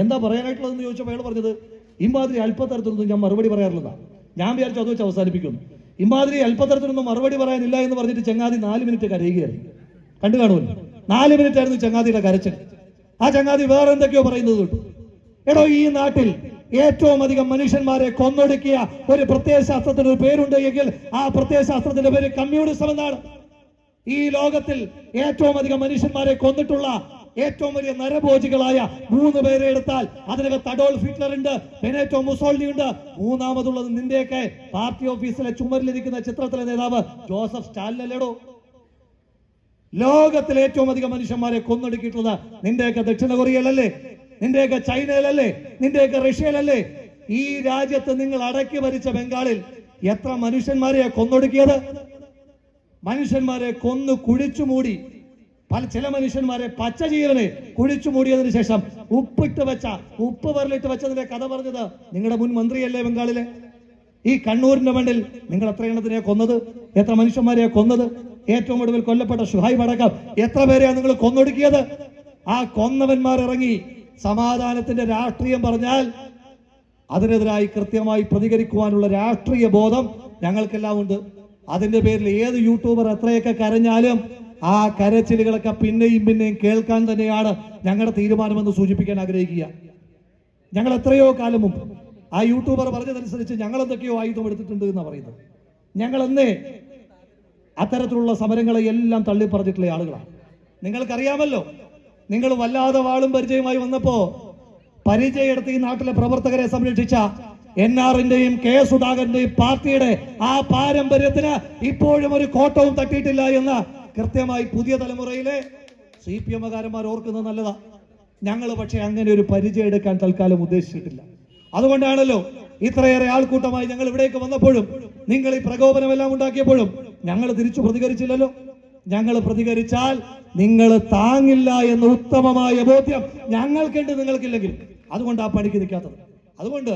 എന്താ പറയാനായിട്ടുള്ളതെന്ന് ചോദിച്ചപ്പോൾ അയാൾ പറഞ്ഞത് ഇമ്മാതിരി അല്പത്തരത്തിലൊന്നും ഞാൻ മറുപടി പറയാറില്ല ഞാൻ വിചാരിച്ചു അത് വെച്ച് അവസാനിപ്പിക്കുന്നു ഇമ്മാതിരി അല്പത്തരത്തിലൊന്നും മറുപടി പറയാനില്ല എന്ന് പറഞ്ഞിട്ട് ചങ്ങാതി നാല് മിനിറ്റ് കരയുകയായിരുന്നു കണ്ടു കാണുമല്ലോ? നാല് മിനിറ്റ് ആയിരുന്നു ചങ്ങാതിയുടെ കരച്ചിൽ. ആ ചങ്ങാതി വേറെ എന്തൊക്കെയോ പറയുന്നത് കേട്ടു. എടോ ഈ നാട്ടിൽ ഏറ്റവും അധികം മനുഷ്യന്മാരെ കൊന്നൊടുക്കിയ ഒരു പ്രത്യയശാസ്ത്രത്തിന് ഒരു പേരുണ്ട് എങ്കിൽ ആ പ്രത്യയശാസ്ത്രത്തിന്റെ പേര് കമ്മ്യൂണിസം എന്നാണ്. ഈ ലോകത്തിൽ ഏറ്റവും അധികം മനുഷ്യന്മാരെ കൊന്നിട്ടുള്ള ഏറ്റവും വലിയ നരഭോജികളായ മൂന്ന് പേരെ എടുത്താൽ അതിനകത്ത് അഡോൾഫ് ഹിറ്റ്ലർ ഉണ്ട് ബെനേറ്റോ മുസോളിനി ഉണ്ട്. മൂന്നാമതുള്ളത് നിന്റെയൊക്കെ പാർട്ടി ഓഫീസിലെ ചുമരിലിരിക്കുന്ന ചിത്രത്തിലെ നേതാവ് ജോസഫ് സ്റ്റാലിൻ അല്ലേടോ? ലോകത്തിൽ ഏറ്റവും അധികം മനുഷ്യന്മാരെ കൊന്നൊടുക്കിയിട്ടുള്ളത് നിന്റെയൊക്കെ ദക്ഷിണ കൊറിയയിലല്ലേ? നിന്റെയൊക്കെ ചൈനയിലല്ലേ? നിന്റെയൊക്കെ റഷ്യയിലല്ലേ? ഈ രാജ്യത്ത് നിങ്ങൾ അടക്കി ഭരിച്ച ബംഗാളിൽ എത്ര മനുഷ്യന്മാരെയാ കൊന്നൊടുക്കിയത്? മനുഷ്യന്മാരെ കൊന്നു കുഴിച്ചു മൂടി പല ചില മനുഷ്യന്മാരെ പച്ച ജീവനെ കുഴിച്ചു മൂടിയതിന് ശേഷം ഉപ്പിട്ട് വെച്ച ഉപ്പ് വരലിട്ട് വെച്ചതിന്റെ കഥ പറഞ്ഞത് നിങ്ങളുടെ മുൻ മന്ത്രിയല്ലേ ബംഗാളിലെ? ഈ കണ്ണൂരിന്റെ മണ്ണിൽ നിങ്ങൾ എത്ര എണ്ണത്തിനെ കൊന്നത്? എത്ര മനുഷ്യന്മാരെ കൊന്നത്? ഏറ്റവും ഒടുവിൽ കൊല്ലപ്പെട്ട ഷുഹൈബ് പടക്കം എത്ര പേരെയാണ് നിങ്ങൾ കൊന്നൊടുക്കിയത്? ആ കൊന്നവന്മാർ ഇറങ്ങി സമാധാനത്തിന്റെ രാഷ്ട്രീയം പറഞ്ഞാൽ അതിനെതിരായി കൃത്യമായി പ്രതികരിക്കുവാനുള്ള രാഷ്ട്രീയ ബോധം ഞങ്ങൾക്കെല്ലാം ഉണ്ട് അതിന്റെ പേരിൽ ഏത് യൂട്യൂബർ എത്രയൊക്കെ കരഞ്ഞാലും ആ കരച്ചിലുകളൊക്കെ പിന്നെയും പിന്നെയും കേൾക്കാൻ തന്നെയാണ് ഞങ്ങളുടെ തീരുമാനമെന്ന് സൂചിപ്പിക്കാൻ ആഗ്രഹിക്കുക. ഞങ്ങൾ എത്രയോ കാലം മുമ്പ് ആ യൂട്യൂബർ പറഞ്ഞതനുസരിച്ച് ഞങ്ങൾ എന്തൊക്കെയോ ആയുധം എടുത്തിട്ടുണ്ട് എന്നാണ് പറയുന്നത്. ഞങ്ങൾ എന്നേ അത്തരത്തിലുള്ള സമരങ്ങളെ എല്ലാം തള്ളിപ്പറഞ്ഞിട്ടുള്ള ആളുകളാണ്. നിങ്ങൾക്കറിയാമല്ലോ നിങ്ങൾ വല്ലാതെ വാളും പരിചയമായി വന്നപ്പോ പരിചയമെടുത്ത് ഈ നാട്ടിലെ പ്രവർത്തകരെ സംരക്ഷിച്ച എൻ ആറിന്റെയും കെ സുധാകരന്റെയും പാർട്ടിയുടെ ആ പാരമ്പര്യത്തിന് ഇപ്പോഴും ഒരു കോട്ടവും തട്ടിയിട്ടില്ല എന്ന് കൃത്യമായി പുതിയ തലമുറയിലെ സി പി എമ്മുകാരന്മാർ ഓർക്കുന്നത് നല്ലതാ. ഞങ്ങൾ പക്ഷേ അങ്ങനെ ഒരു പരിചയം എടുക്കാൻ തൽക്കാലം ഉദ്ദേശിച്ചിട്ടില്ല. അതുകൊണ്ടാണല്ലോ ഇത്രയേറെ ആൾക്കൂട്ടമായി ഞങ്ങൾ ഇവിടേക്ക് വന്നപ്പോഴും നിങ്ങൾ ഈ പ്രകോപനമെല്ലാം ഉണ്ടാക്കിയപ്പോഴും ഞങ്ങൾ തിരിച്ചു പ്രതികരിച്ചില്ലല്ലോ. ഞങ്ങൾ പ്രതികരിച്ചാൽ നിങ്ങൾ താങ്ങില്ല എന്ന ഉത്തമമായ ബോധ്യം ഞങ്ങൾക്കുണ്ട് നിങ്ങൾക്കില്ലെങ്കിൽ അതുകൊണ്ട് ആ പണിക്ക് നിൽക്കാത്തത്. അതുകൊണ്ട്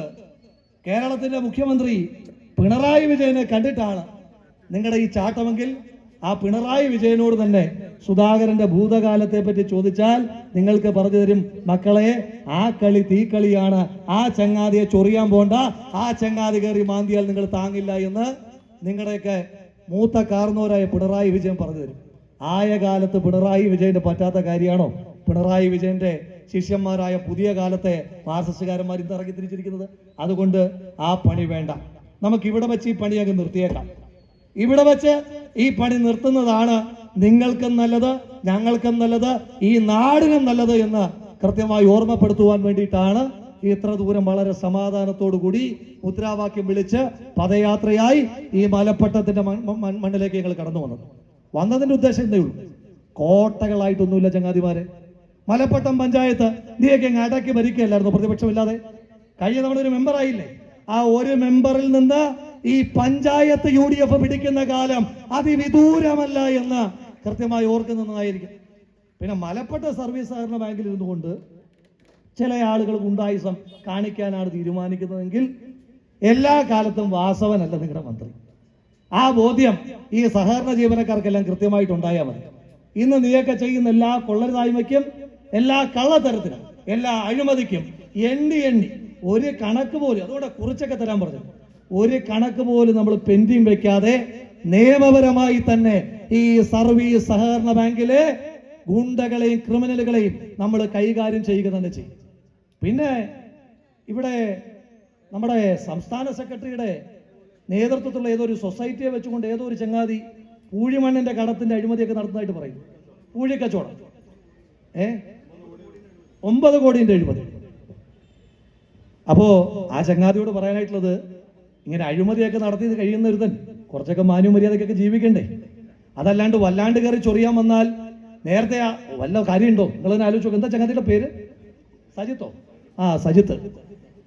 കേരളത്തിന്റെ മുഖ്യമന്ത്രി പിണറായി വിജയനെ കണ്ടിട്ടാണ് നിങ്ങളുടെ ഈ ചാട്ടമെങ്കിൽ ആ പിണറായി വിജയനോട് തന്നെ സുധാകരന്റെ ഭൂതകാലത്തെ പറ്റി ചോദിച്ചാൽ നിങ്ങൾക്ക് പറഞ്ഞു തരും മക്കളെ ആ കളി തീക്കളിയാണ് ആ ചങ്ങാതിയെ ചൊറിയാൻ പോണ്ട. ആ ചങ്ങാതി കയറി മാന്തിയാൽ നിങ്ങൾ താങ്ങില്ല എന്ന് നിങ്ങളുടെയൊക്കെ മൂത്ത കാർന്നോരായ പിണറായി വിജയൻ പറഞ്ഞു തരും. ആയ കാലത്ത് പിണറായി വിജയന്റെ പറ്റാത്ത കാര്യമാണോ? പിണറായി വിജയന്റെ ശിഷ്യന്മാരായ പുതിയ കാലത്തെ മാർസിസ്റ്റുകാരന്മാർ ഇന്ന് തിരിച്ചിരിക്കുന്നത്. അതുകൊണ്ട് ആ പണി വേണ്ട. നമുക്ക് ഇവിടെ വെച്ച് ഈ പണി അങ്ങ് നിർത്തിയേക്കാം. ഇവിടെ വെച്ച് ഈ പണി നിർത്തുന്നതാണ് നിങ്ങൾക്കും നല്ലത് ഞങ്ങൾക്കും നല്ലത് ഈ നാടിനും നല്ലത് എന്ന് കൃത്യമായി ഓർമ്മപ്പെടുത്തുവാൻ വേണ്ടിയിട്ടാണ് ഇത്ര ദൂരം വളരെ സമാധാനത്തോടു കൂടി മുദ്രാവാക്യം വിളിച്ച് പദയാത്രയായി ഈ മലപ്പട്ടത്തിന്റെ മണ്ണിലേക്ക് ഞങ്ങൾ കടന്നു വന്നത്. വന്നതിന്റെ ഉദ്ദേശം എന്തേ ഉള്ളൂ. കോട്ടകളായിട്ടൊന്നുമില്ല ചങ്ങാതിമാരെ. മലപ്പട്ടം പഞ്ചായത്ത് നീയൊക്കെ അടക്കി ഭരിക്കുകയല്ലായിരുന്നു? പ്രതിപക്ഷമില്ലാതെ. കഴിഞ്ഞ തവണ ഒരു മെമ്പർ ആയില്ലേ? ആ ഒരു മെമ്പറിൽ നിന്ന് ഈ പഞ്ചായത്ത് യു ഡി എഫ് പിടിക്കുന്ന കാലം അതിവിദൂരമല്ല എന്ന് കൃത്യമായി ഓർക്കുന്നതായിരിക്കും. പിന്നെ മലപ്പെട്ട സർവീസ് സഹകരണ ബാങ്കിൽ ഇരുന്നുകൊണ്ട് ചില ആളുകൾ ഗുണ്ടായുസം കാണിക്കാനാണ് തീരുമാനിക്കുന്നതെങ്കിൽ എല്ലാ കാലത്തും വാസവനല്ല നിങ്ങളുടെ മന്ത്രി. ആ ബോധ്യം ഈ സഹകരണ ജീവനക്കാർക്കെല്ലാം കൃത്യമായിട്ട് ഉണ്ടായാൽ മതി. ഇന്ന് നീയൊക്കെ ചെയ്യുന്ന എല്ലാ കൊള്ളരുതായ്മയ്ക്കും എല്ലാ കള്ളത്തരത്തിനും എല്ലാ അഴിമതിക്കും എണ്ണി എണ്ണി ഒരു കണക്ക് പോലും അതുകൊണ്ട് കുറിച്ചൊക്കെ തരാൻ പറഞ്ഞു. ഒരു കണക്ക് പോലും നമ്മൾ പെൻഡിങ് വെക്കാതെ നിയമപരമായി തന്നെ ഈ സർവീസ് സഹകരണ ബാങ്കിലെ ഗുണ്ടകളെയും ക്രിമിനലുകളെയും നമ്മൾ കൈകാര്യം ചെയ്യുക തന്നെ ചെയ്യും. പിന്നെ ഇവിടെ നമ്മുടെ സംസ്ഥാന സെക്രട്ടറിയുടെ നേതൃത്വത്തിലുള്ള ഏതോ ഒരു സൊസൈറ്റിയെ വെച്ചുകൊണ്ട് ഏതോ ഒരു ചങ്ങാതി പൂഴിമണ്ണിന്റെ കടത്തിന്റെ അഴിമതിയൊക്കെ നടത്തുന്നതായിട്ട് പറയും. പൂഴിക്കച്ചവടം. ഏ? ഒമ്പത് കോടിന്റെ അഴിമതി. അപ്പോ ആ ചങ്ങാതിയോട് പറയാനായിട്ടുള്ളത് ഇങ്ങനെ അഴിമതിയൊക്കെ നടത്തി കഴിയുന്ന ഒരുത്തൻ. കുറച്ചൊക്കെ മാന്യമര്യാദക്കൊക്കെ ജീവിക്കണ്ടേ. അതല്ലാണ്ട് വല്ലാണ്ട് കയറി ചൊറിയാൻ വന്നാൽ നേരത്തെ വല്ല കാര്യമുണ്ടോ? നിങ്ങൾ തന്നെ ആലോചിച്ചോ എന്താ ചങ്ങാതിയുടെ പേര്? സജിത്തോ? ആ സജിത്ത്.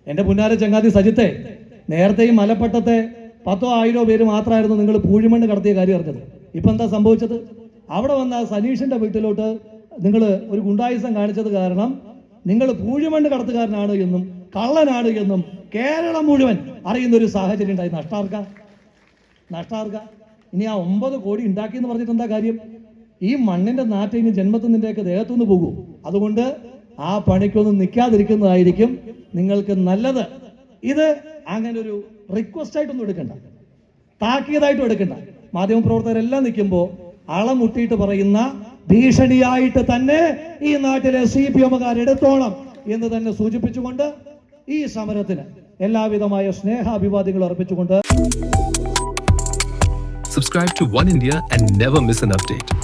എന്റെ പുന്നാര ചങ്ങാതി സജിത്തെ നേരത്തെ ഈ മലപ്പട്ടത്തെ പത്തോ ആയിരോ പേര് മാത്രമായിരുന്നു നിങ്ങൾ പൂഴിമണ്ണ് കടത്തിയ കാര്യം അറിഞ്ഞത്. ഇപ്പൊ എന്താ സംഭവിച്ചത്? അവിടെ വന്ന സനീഷിന്റെ വീട്ടിലോട്ട് നിങ്ങൾ ഒരു ഗുണ്ടായുസം കാണിച്ചത് കാരണം നിങ്ങൾ പൂഴിമണ്ണ് കടത്തുകാരനാണ് എന്നും കള്ളനാണ് എന്നും കേരളം മുഴുവൻ അറിയുന്ന ഒരു സാഹചര്യം ഉണ്ടായി. നഷ്ടാർക്ക നഷ്ടാർക്ക ഇനി ആ ഒമ്പത് കോടി ഉണ്ടാക്കി എന്ന് പറഞ്ഞിട്ട് എന്താ കാര്യം? ഈ മണ്ണിന്റെ നാറ്റം ഇനി ജന്മത്തിൽ നിന്റെയൊക്കെ ദേഹത്തുനിന്ന് പോകും. അതുകൊണ്ട് ആ പണിക്കൊന്നും നിൽക്കാതിരിക്കുന്നതായിരിക്കും നിങ്ങൾക്ക് നല്ലത്. ഇത് അങ്ങനെ ഒരു റിക്വസ്റ്റ് ആയിട്ടൊന്നും എടുക്കണ്ട. താക്കീതായിട്ടും എടുക്കണ്ട. മാധ്യമപ്രവർത്തകരെല്ലാം നിൽക്കുമ്പോൾ അളമുട്ടിയിട്ട് പറയുന്ന ഭീഷണിയായിട്ട് തന്നെ ഈ നാട്ടിലെ സി പി എമ്മുകാർ എടുത്തോണം എന്ന് തന്നെ സൂചിപ്പിച്ചുകൊണ്ട് ഈ സമരത്തിന് എല്ലാവിധമായ സ്നേഹാഭിവാദ്യങ്ങളും അർപ്പിച്ചുകൊണ്ട് subscribe to one India and never miss an update